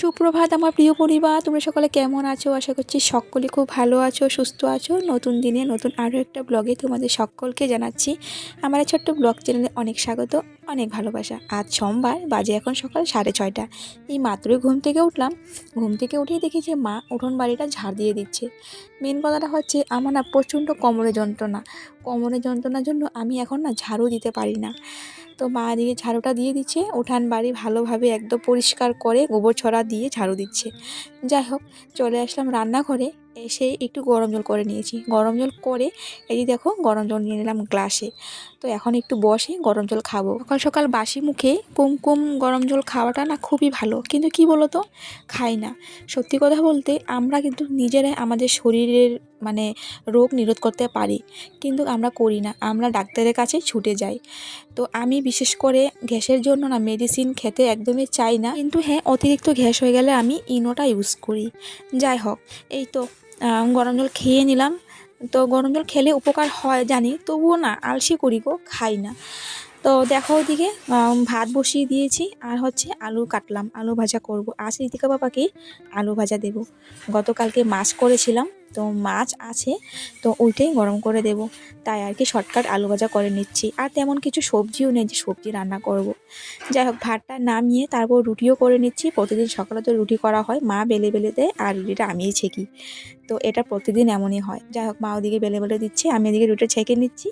সুপ্রভাত আমার প্রিয় পরিবার, তোমরা সকলে কেমন আছো? আশা করছি সকলে খুব ভালো আছো, সুস্থ আছো। নতুন দিনে নতুন আরও একটা ব্লগে তোমাদের সকলকে জানাচ্ছি। আমার ছোট্ট ব্লগ চ্যানেলে অনেক স্বাগত। অনেক ভালোবাসা। আজ সোমবার বাজে এখন সকাল সাড়ে ছয়টা। এই মাত্রই ঘুম থেকে উঠলাম। ঘুম থেকে উঠেই দেখি যে মা উঠোন বাড়িটা ঝাড় দিয়ে দিচ্ছে। মেন কথাটা হচ্ছে আমার না প্রচণ্ড কোমরে যন্ত্রণা। কোমরে যন্ত্রণার জন্য আমি এখন না ঝাড়ু দিতে পারি না। তো মা এদিকে ঝাড়ুটা দিয়ে দিচ্ছে। উঠান বাড়ি ভালোভাবে একদম পরিষ্কার করে গোবর ছড়া দিয়ে ঝাড়ু দিচ্ছে। যাই হোক, চলে আসলাম রান্নাঘরে। এসে একটু গরম জল করে নিয়েছি। গরম জল করে এই যে দেখো, গরম জল নিয়ে নিলাম গ্লাসে। তো এখন একটু বসে গরম জল খাব। সকাল সকাল বাসি মুখে কুম কুম গরম জল খাওয়াটা না খুবই ভালো। কিন্তু কি বলো তো খাই না। সত্যি কথা বলতে আমরা কিন্তু নিজেরাই আমাদের শরীরের মানে রোগ নিরোধ করতে পারি। কিন্তু আমরা করি না। আমরা ডাক্তারের কাছে ছুটে যাই। তো আমি বিশেষ করে গ্যাসের জন্য না মেডিসিন খেতে একদমই চাই না। কিন্তু হ্যাঁ অতিরিক্ত গ্যাস হয়ে গেলে আমি ইনোটা ইউজ করি। যাই হোক, এই তো। গরম জল খেয়ে নিলাম। তো গরম জল খেলে উপকার হয় জানি, তবুও না, আলসি করি গো, খাই না। তো দেখো ওদিকে ভাত বসিয়ে দিয়েছি, আর হচ্ছে আলু কাটলাম, আলু ভাজা করব। আজ ঋতিকা বাবাকে আলু ভাজা দেব। গতকালকে মাছ করেছিলাম, তো মাছ আছে, তো ওইটাই গরম করে দেব। তাই আর কি শর্টকাট আলু ভাজা করে নিচ্ছি, আর তেমন কিছু সবজিও নেই যে সবজি রান্না করব। যাই হোক, ভাতটা নামিয়ে তারপর রুটিও করে নিচ্ছি। প্রতিদিন সকালে তো রুটি করা হয়, মা বেলে বেলে দেয়, আর রুটিটা আমিই ছেঁকি। তো এটা প্রতিদিন এমনই হয়। যাই হোক মা ওদিকে বেলে বেলে দিচ্ছে, আমি এদিকে রুটি ছেঁকে নিচ্ছি।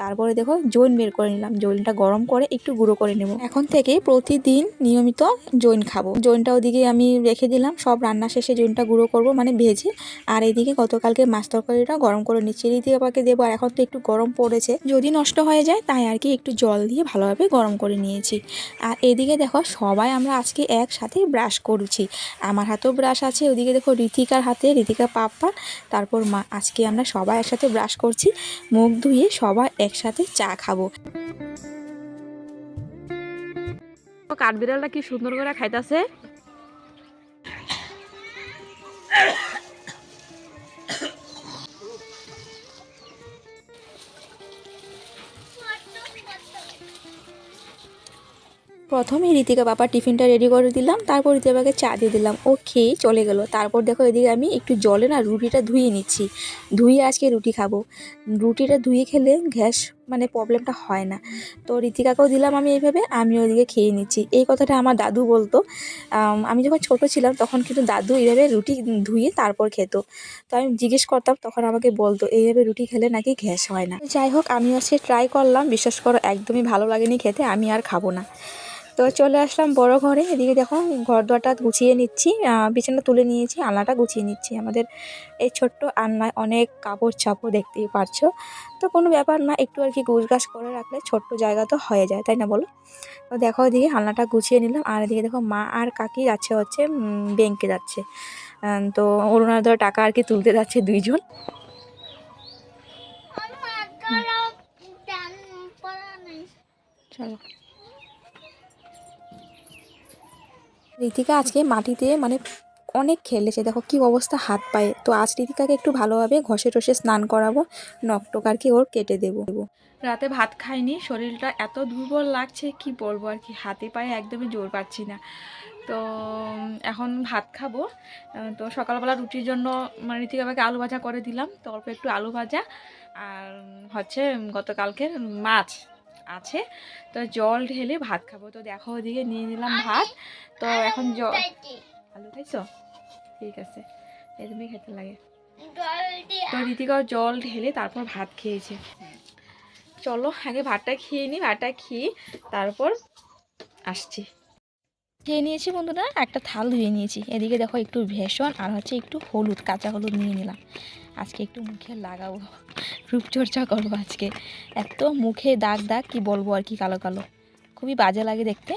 তারপরে দেখো, জৈন বের করে নিলাম। জৈনটা গরম করে একটু গুঁড়ো করে নেব। এখন থেকে প্রতিদিন নিয়মিত জৈন খাব। জৈনটা ওদিকে আমি রেখে দিলাম, সব রান্না শেষে জৈনটা গুঁড়ো করব মানে ভেজে। আর এদিকে গতকালকে মাছ তরকারিটা গরম করে নিচ্ছি। এদিকে আপাকে দেবো, আর এখন তো একটু গরম পড়েছে। যদি নষ্ট হয়ে যায়, তাই আর কি একটু জল দিয়ে ভালোভাবে গরম করে নিয়েছি। আর এদিকে দেখো, সবাই আমরা আজকে একসাথে ব্রাশ করছি। আমার হাতেও ব্রাশ আছে, ওদিকে দেখো ঋতিকার হাতে ঋতিকা পাপ্পা তারপর মা, আজকে আমরা সবাই একসাথে ব্রাশ করছি, মুখ ধুয়ে সবাই একসাথে চা খাব। কাঠবিড়ালটা কি সুন্দর করে খাইতাছে? প্রথমে ঋতিকা বাবা টিফিনটা রেডি করে দিলাম, তারপর ঋতিকাকে চা দিয়ে দিলাম। ও খেয়েই চলে গেল। তারপর দেখো এদিকে আমি একটু জলে না রুটিটা ধুয়ে নিচ্ছি। ধুয়ে আজকে রুটি খাব। রুটিটা ধুয়ে খেলে গ্যাস মানে প্রবলেমটা হয় না। তো ঋতিকাকেও দিলাম আমি এইভাবে আমি ওদিকে খেয়ে নিচ্ছি। এই কথাটা আমার দাদু বলতো। আমি যখন ছোট ছিলাম তখন কিন্তু দাদু এইভাবে রুটি ধুয়ে তারপর খেত। তো আমি জিজ্ঞেস করতাম, তখন আমাকে বলতো, এইভাবে রুটি খেলে নাকি গ্যাস হয় না? যাই হোক আমি আজকে ট্রাই করলাম। বিশ্বাস করো, একদমই ভালো লাগেনি খেতে, আমি আর খাব না। তো চলে আসলাম বড় ঘরে। এদিকে দেখো ঘর দরটা গুছিয়ে নিচ্ছি বিছানা তুলে নিয়েছি আলনাটা গুছিয়ে নিচ্ছি। আমাদের এই ছোট্ট আলনায় অনেক কাপড় চাপড় দেখতেই পারছ। তো কোনো ব্যাপার না একটু আর কি গুছগাছ করে রাখলে ছোট্ট জায়গা তো হয়ে যায় তাই না বলো? তো দেখো এদিকে আলনাটা গুছিয়ে নিলাম আর এদিকে দেখো মা আর কাকি যাচ্ছে হচ্ছে ব্যাংকে যাচ্ছে। তো অরুণাধর টাকা আর কি তুলতে যাচ্ছে দুইজন। চলো। ঋতিকা আজকে মাটিতে মানে অনেক খেলেছে। দেখো কি অবস্থা, হাত পায়ে। তো আজ ঋতিকাকে একটু ভালোভাবে ঘষে টষে স্নান করাবো নখটক আর কি ওর কেটে দেবো। রাতে ভাত খাইনি, শরীরটা এত দুর্বল লাগছে, কি বলব আর কি, হাতে পায়ে একদমই জোর পাচ্ছি না। তো এখন ভাত খাব। তো সকালবেলা রুটির জন্য মানে ঋতিকাবাকে আলু ভাজা করে দিলাম, তো অল্প একটু আলু ভাজা। আর হচ্ছে গতকালকের মাছ। আছে। তো জল ঢেলে ভাত খাব। তো দেখো ওদিকে নিয়ে নিলাম ভাত। তো এখন জল আলু খাইছো? ঠিক আছে। এরকমই খেতে লাগে। তো ঋতিকাও জল ঢেলে তারপর ভাত খেয়েছে। চলো আগে ভাতটা খেয়ে নিই ভাতটা খেয়ে তারপর আসছি। খেয়ে নিয়েছি বন্ধুরা একটা থাল ধুয়ে নিয়েছি। এদিকে দেখো একটু ভেষণ আর হচ্ছে একটু হলুদ কাঁচা হলুদ নিয়ে নিলাম। আজকে একটু মুখে লাগাবো, রূপচর্চা করব আজকে। এত মুখে দাগ দাগ, কি বলব আর কি কালো কালো। খুবই বাজে লাগে দেখতে।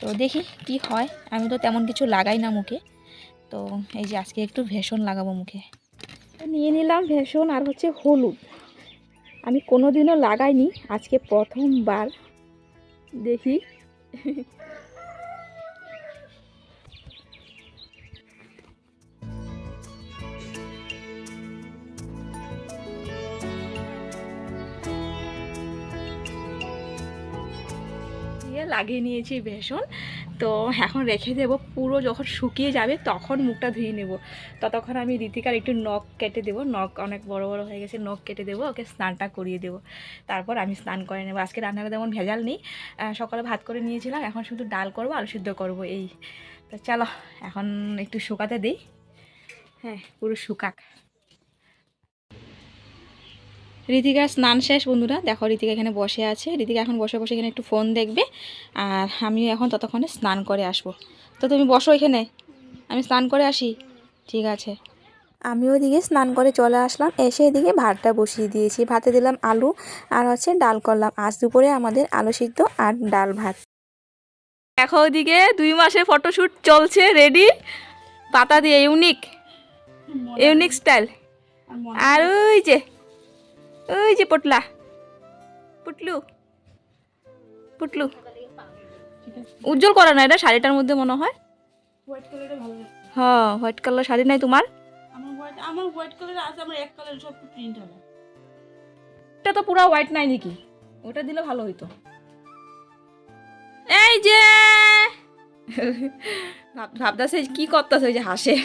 তো দেখি কি হয়, আমি তো তেমন কিছু লাগাই না মুখে। তো এই যে আজকে একটু ভেষণ লাগাবো মুখে। নিয়ে নিলাম ভেষণ আর হচ্ছে হলুদ। আমি কোনো দিনও লাগাইনি, আজকে প্রথমবার। দেখি। লাগিয়ে নিয়েছি বেসন। তো এখন রেখে দেবো, পুরো যখন শুকিয়ে যাবে তখন মুখটা ধুয়ে নেব। ততক্ষণ আমি রীতিকার একটু নখ কেটে দেবো। নখ অনেক বড় বড় হয়ে গেছে, নখ কেটে দেবো, ওকে স্নানটা করিয়ে দেবো। তারপর আমি স্নান করে নেব। আজকে রান্নাটা তেমন ভেজাল নেই। সকালে ভাত করে নিয়েছিলাম, এখন শুধু ডাল করব, আলু সিদ্ধ করব, এই। তো চলো, এখন একটু শুকাতে দিই। হ্যাঁ পুরো শুকাক। ঋতিকার স্নান শেষ বন্ধুরা। দেখো ঋতিকা এখানে বসে আছে। ঋতিকা এখন বসে বসে এখানে একটু ফোন দেখবে। আর আমি এখন ততক্ষণে স্নান করে আসব। তো তুমি বসো এখানে। আমি স্নান করে আসি। ঠিক আছে। আমি ওদিকে স্নান করে চলে আসলাম। এসে এদিকে ভাতটা বসিয়ে দিয়েছি। ভাতে দিলাম আলু আর হচ্ছে ডাল করলাম। আজ দুপুরে আমাদের আলু সিদ্ধ আর ডাল ভাত। দেখো ওদিকে দুই মাসের ফটোশ্যুট চলছে রেডি পাতা দিয়ে ইউনিক ইউনিক স্টাইল আর ওই যে ওই যে পটলা। পুটলু। পুটলু। উজ্জ্বল করা না এটা শাড়িটার মধ্যে মনে হয়। হ্যাঁ হোয়াইট কালার শাড়ি নাই তোমার? আমার হোয়াইট কালার আছে আমার এক কালার সব প্রিন্ট হবে। এটা তো পুরো হোয়াইট নাই নাকি? ওটা দিলে ভালো হইতো। এই যে! ভাব- ভাবতাছে কি করতেছে ওই যে হাসে।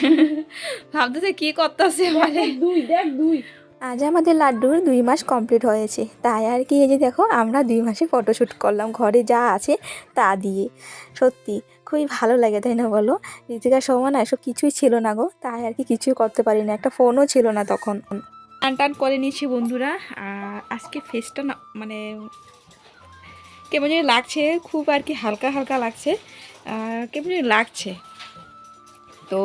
ভাবতেছে কি করতেছে মানে? দুই দেখ দুই। আজ আমাদের লাড্ডুর দুই মাস কমপ্লিট হয়েছে। তাই আর কি, এই যে দেখো, আমরা দুই মাসে ফটোশ্যুট করলাম, ঘরে যা আছে তা দিয়ে। সত্যি, খুবই ভালো লাগে, তাই না বলো? ঋতিকার সময় না, এসব কিছুই ছিল না গো। তাই আর কি কিছুই করতে পারি না একটা ফোনও ছিল না তখন। টান টান করে নিয়েছি বন্ধুরা, আর আজকে ফেসটা না মানে কেমন জানি লাগছে, খুব আর কি হালকা হালকা লাগছে কেমন জানি লাগছে। তো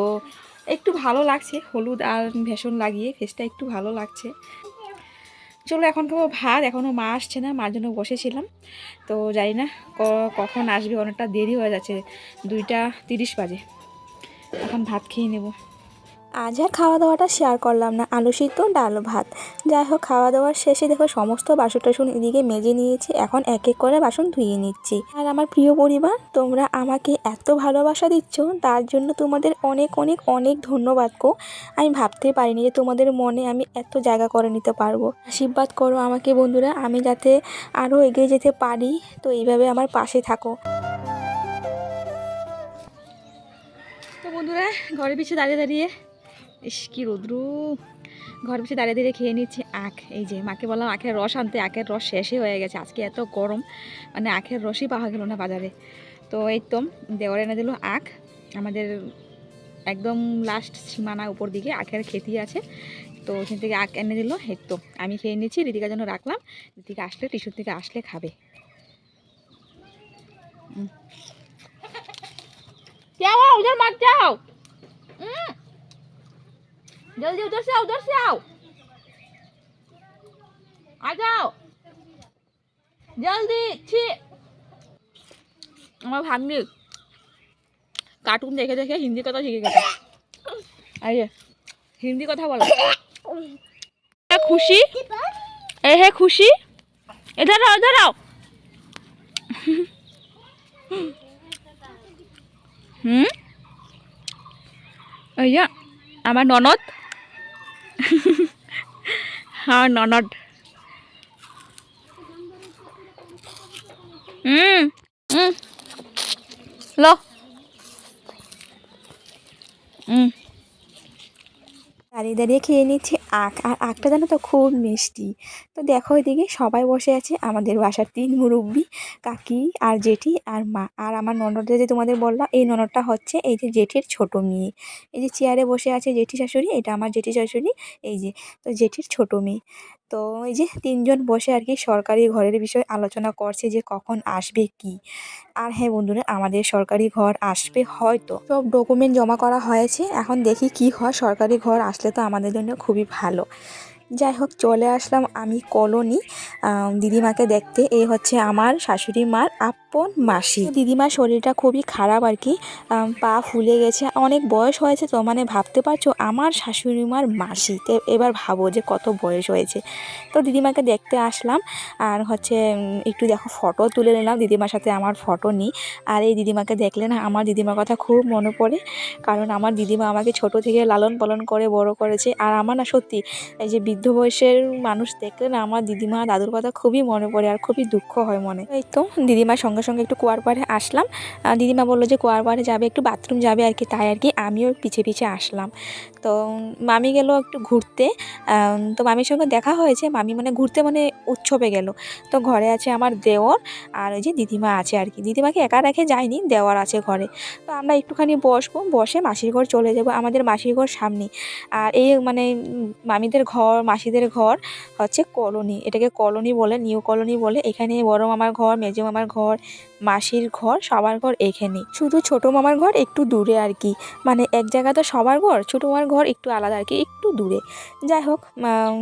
একটু ভালো লাগছে, হলুদ আর ভেষণ লাগিয়ে ফেসটা একটু ভালো লাগছে। চলো এখন খাব ভাত এখনও মা আসছে না, মার জন্য বসেছিলাম। তো জানি না কখন আসবে, অনেকটা দেরি হয়ে যাচ্ছে, দুইটা তিরিশ বাজে। এখন ভাত খেয়ে নেব। আজ আর খাওয়া দাওয়াটা শেয়ার করলাম না। আলু সিদ্ধ, ডাল ভাত। যাই হোক খাওয়া দাওয়ার শেষে দেখো সমস্ত বাসন টাসন এদিকে মেজে নিয়েছি। এখন এক এক করে বাসন ধুয়ে নিচ্ছি। আর আমার প্রিয় পরিবার, তোমরা আমাকে এত ভালোবাসা দিচ্ছ, তার জন্য তোমাদের অনেক অনেক অনেক ধন্যবাদ গো। আমি ভাবতে পারিনি যে তোমাদের মনে আমি এত জায়গা করে নিতে পারব। আশীর্বাদ করো আমাকে বন্ধুরা, আমি যাতে আরও এগিয়ে যেতে পারি। তো এইভাবে আমার পাশে থাকো। তো বন্ধুরা, ঘরের পিছিয়ে দাঁড়িয়ে দাঁড়িয়ে ইস, কি রৌদ্রু। ঘর বসে দাঁড়িয়ে দাঁড়িয়ে খেয়ে নিচ্ছে আখ। এই যে মাকে বললাম আখের রস আনতে, আখের রস শেষই হয়ে গেছে। আজকে এত গরম মানে আখের রসই পাওয়া গেল না বাজারে। তো এই তো দেওয়ার এনে দিল আখ। আমাদের একদম লাস্ট সীমানা উপর দিকে আখের খেতি আছে। তো ওখান থেকে আখ এনে দিল, এই তো আমি খেয়ে নিচ্ছি ঋতিকার জন্য রাখলাম। দিদিকে আসলে টিসুর থেকে আসলে খাবে। যাও যাও जल्दी उधर से आओ उधर से आओ आ जाओ जल्दी ছি আমার ভাগ্নি কার্টুন দেখে দেখে হিন্দি কথা শিখে গেছে এই যে, হিন্দি কথা বলো এ খুশি এ হে খুশি এধার আও এধার আও হুম ওই যে আমার ননদ আমার ননদ হুম হুম লো। হুম দাঁড়িয়ে দাঁড়িয়ে খেয়ে নিচ্ছি। আখ, আর আখটা জানো তো খুব মিষ্টি। তো দেখো ওইদিকে সবাই বসে আছে, আমাদের বাসার তিন মুরব্বি, কাকি, আর জেঠি, আর মা। আর আমার ননদটা যে তোমাদের বললাম, এই ননদটা হচ্ছে এই যে জেঠির ছোট মেয়ে। এই যে চেয়ারে বসে আছে জেঠি শাশুড়ি, এটা আমার জেঠি শাশুড়ি, এই যে, তো জেঠির ছোট মেয়ে। তো ওই যে তিনজন বসে আর কি সরকারি ঘরের বিষয়ে আলোচনা করছে যে কখন আসবে কি। আর হ্যাঁ বন্ধুরা, আমাদের সরকারি ঘর আসবে হয়তো। সব ডকুমেন্ট জমা করা হয়েছে, এখন দেখি কি হয়। সরকারি ঘর আসলে তো আমাদের জন্য খুবই ভালো। যাই হোক, চলে আসলাম আমি কলোনি। দিদিমাকে দেখতে। এই হচ্ছে আমার শাশুড়ি মার আপন মাসি। দিদিমার শরীরটা খুবই খারাপ আর কি। পা ফুলে গেছে। অনেক বয়স হয়েছে তো মানে ভাবতে পারছ, আমার শাশুড়ি মার মাসি। তো এবার ভাবো যে কত বয়স হয়েছে। তো দিদিমাকে দেখতে আসলাম। আর হচ্ছে একটু দেখো, ফটো তুলে নিলাম। দিদিমার সাথে আমার ফটো নিই। আর এই দিদিমাকে দেখলে না, আমার দিদিমার কথা খুব মনে পড়ে। কারণ আমার দিদিমা আমাকে ছোট থেকে লালন পালন করে, বড় করেছে। আর আমার না সত্যি, এই যে বৃদ্ধ বয়সের মানুষ দেখলে না আমার দিদিমা দাদুর কথা খুবই মনে পড়ে আর খুবই দুঃখ হয় মনে। এই তো, দিদিমার সঙ্গে সঙ্গে একটু কুয়ার পাড়ে আসলাম। দিদিমা বলল যে কুয়ার পাড়ে যাবে, একটু বাথরুম যাবে আর কি, তাই আর কি আমিও পিছে পিছে আসলাম। তো মামি গেল একটু ঘুরতে। তো মামির সঙ্গে দেখা হয়েছে, মামি মানে ঘুরতে মানে উৎসবে গেল। তো ঘরে আছে আমার দেওর আর ওই যে দিদিমা আছে আর কি। দিদিমাকে একা রেখে যায়নি দেওয়ার আছে ঘরে। তো আমরা একটুখানি বসবো, বসে মাসির ঘর চলে যাব, আমাদের মাসির ঘর সামনে আর এই মানে মামিদের ঘর মাসিদের ঘর হচ্ছে কলোনি। এটাকে কলোনি বলে, নিউ কলোনি বলে। এখানে বড় মামার ঘর, মেজো মামার ঘর মাসির ঘর, সবার ঘর এখানে। শুধু ছোট মামার ঘর একটু দূরে আর কি। মানে এক জায়গা তো সবার ঘর, ছোটো মামার ঘর একটু আলাদা আর কি, একটু দূরে। যাই হোক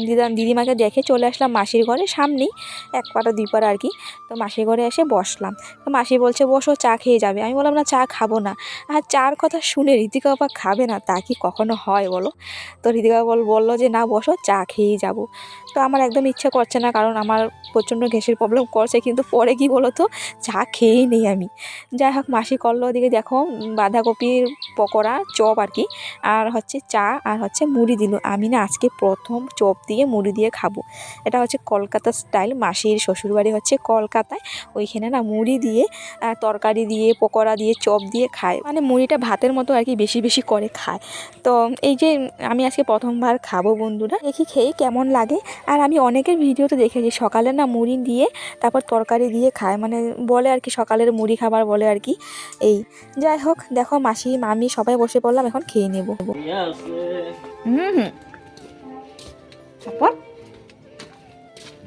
দিদা, দিদিমাকে দেখে চলে আসলাম মাসির ঘরে সামনেই, এক পাটা দুই পাড়া আর কি। তো মাসির ঘরে এসে বসলাম। তো মাসি বলছে, বসো, চা খেয়ে যাবে। আমি বললাম, না, চা খাব না। আর চার কথা শুনে ঋতিকা বাবা খাবে না, তা কি কখনো হয় বলো? তো ঋতিকা বল, বলল যে, না, বসো, চা খেয়েই যাব। তো আমার একদম ইচ্ছা করছে না, কারণ আমার প্রচণ্ড গ্যাসের প্রবলেম করছে, কিন্তু পরে কি বলো তো চা খেয়েই নেই আমি। যাই হোক, মাসি করল ওদিকে দেখো বাঁধাকপির পকোড়া, চপ আর কি, আর হচ্ছে চা, আর হচ্ছে মুড়ি দিল। আমি না আজকে প্রথম চপ দিয়ে মুড়ি দিয়ে খাব। এটা হচ্ছে কলকাতা স্টাইল, মাসির শ্বশুরবাড়ি হচ্ছে কলকাতায়। ওইখানে না মুড়ি দিয়ে তরকারি দিয়ে, পকোড়া দিয়ে, চপ দিয়ে খায়। মানে মুড়িটা ভাতের মতো আর কি বেশি বেশি করে খায়। তো এই যে, আমি আজকে প্রথমবার খাব বন্ধুরা। দেখি খেয়ে কেমন লাগে। আর আমি অনেকের ভিডিওতে দেখেছি, সকালে না মুড়ি দিয়ে, তারপর তরকারি দিয়ে খায়। মানে বলে আর কি সকালের মুড়ি খাবার বলে আর কি। এই যাই হোক দেখো মাসি মামি সবাই বসে পড়লাম এখন খেয়ে নেব। হুম হুম। তারপর?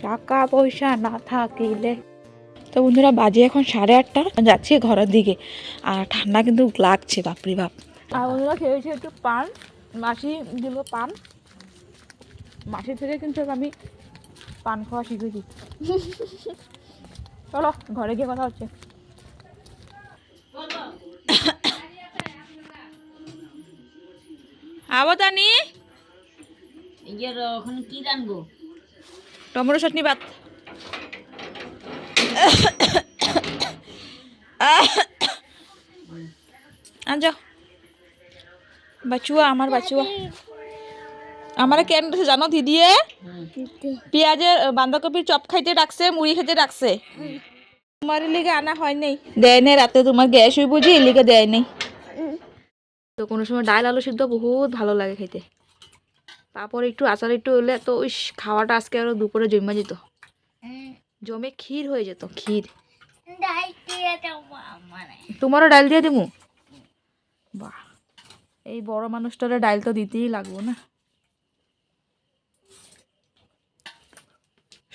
টাকা পয়সা না থাকিলে। তো বন্ধুরা বাজে এখন সাড়ে আটটা যাচ্ছি ঘরের দিকে। আর ঠান্ডা কিন্তু লাগছে বাপরি বাপ। আর বন্ধুরা খেয়েছি একটু পান। মাসি দিল পান। মাসি থেকে কিন্তু আমি পান খাওয়া শিখেছি। চলো ঘরে গিয়ে কথা হচ্ছে। আবতানি? ইয়ের ওখানে কি রানবো টমেটো চাটনি ভাত। আনজা বাচুয়া আমার বাচুয়া আমার কেন জানো দিদিয়ে পেঁয়াজের বাঁধাকপির চপ খাইতে রাখছে মুড়ি খাইতে রাখছে তোমার লিগে আনা হয় নাই। দেয় নাই রাতে তোমার গ্যাস হয়ে বুঝি লিগে দেয় নাই। তো কোনো সময় ডাল আলু সিদ্ধ বহুত ভালো লাগে খাইতে তারপর একটু আচার একটু হলে তো ওই খাওয়াটা আজকে আরও দুপুরে জমা যেত। জমে ক্ষীর হয়ে যেত ক্ষীর। তোমারও ডাল দিয়ে দিমু? বাহ। এই বড় মানুষটারে ডাল তো দিতেই লাগবো না।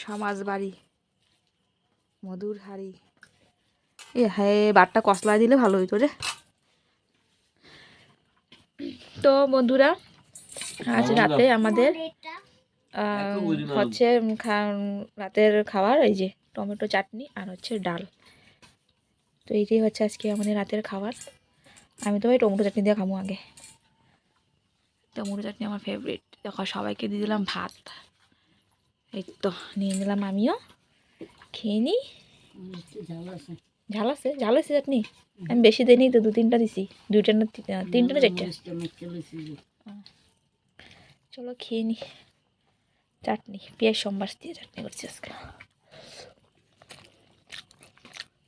সমাজ বাড়ি মধুর হাড়ি। এ হ্যাঁ বাটটা কসলা দিলে ভালো হইতো রে। তো বন্ধুরা আজ রাতে আমাদের হচ্ছে খা- রাতের খাবার এই যে টমেটো চাটনি আর হচ্ছে ডাল। তো এইটাই হচ্ছে আজকে আমাদের রাতের খাবার। আমি তো ওই টমেটো চাটনি দিয়ে খাব আগে। টমেটো চাটনি আমার ফেভারিট দেখো সবাইকে দিয়ে দিলাম ভাত। এই তো, নিয়ে নিলাম আমিও। খেয়ে নিই ঝাল আছে ঝাল আছে চাটনি? আমি বেশি দিইনি তো, দু তিনটা দিছি। দুইটা না তিনটা না চারটা? চলো খেয়ে নি। চাটনি, পেঁয়াজ সোমবার দিয়ে চাটনি করছি আজকে।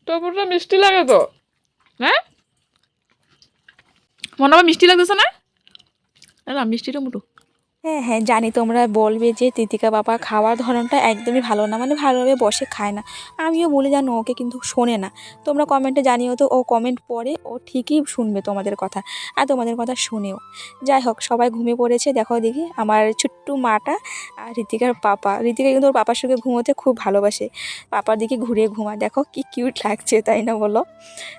টমেটোটা মিষ্টি লাগে তো? হ্যাঁ? মনে হয় মিষ্টি লাগতেছে না? না মিষ্টি হ্যাঁ হ্যাঁ জানি তোমরা বলবে যে তিতিকা বাবা খাওয়ার ধরনটা একদমই ভালো না মানে ভালোভাবে বসে খায় না। আমিও বলে জানো ওকে কিন্তু শোনে না। তোমরা কমেন্টে জানিও তো, ও কমেন্ট পড়ে, ও ঠিকই শুনবে তোমাদের কথা আর তোমাদের কথা শুনেও। যাই হোক, সবাই ঘুমিয়ে পড়েছে, দেখো দেখি আমার ছোট্ট মাটা আর ঋতিকার পাপা। ঋতিকা কিন্তু ওর পাপার সঙ্গে ঘুমোতে খুব ভালোবাসে। পাপার দিকে ঘুরে ঘুমা দেখো কি কিউট লাগছে, তাই না বলো?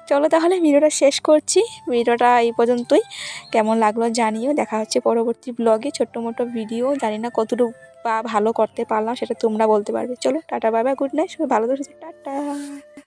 চলো তাহলে ভিডিওটা শেষ করছি। ভিডিওটা এই পর্যন্তই। কেমন লাগল জানিও। দেখা হচ্ছে পরবর্তী ব্লগে ছোট্ট মোটো ভিডিও জানি না কতটুকু বা ভালো করতে পারলাম, সেটা তোমরা বলতে পারবে। চলো, টাটা বাবা গুড নাইট সবাই ভালো থাকো, টাটা।